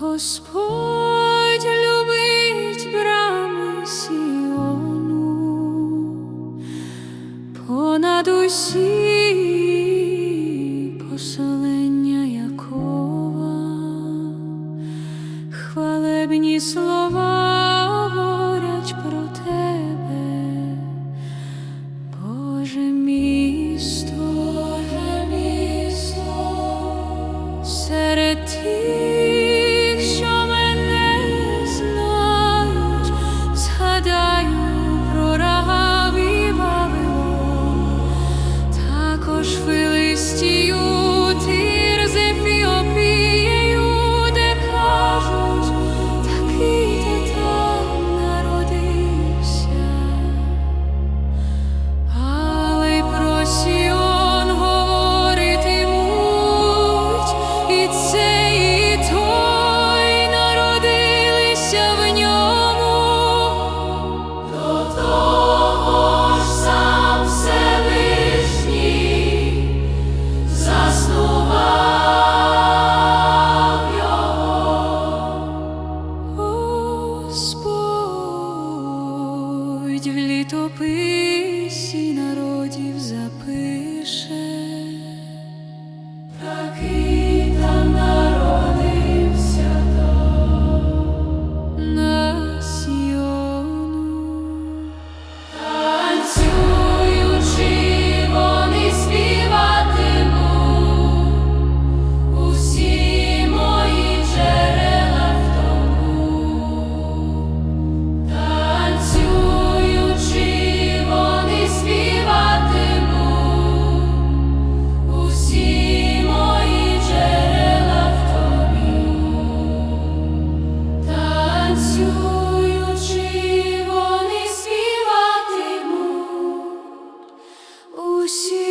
Господь любить брами Сіону, понад усі поселення Якова, хвалебні слова. Пам'ять в літописі народів запише. душі.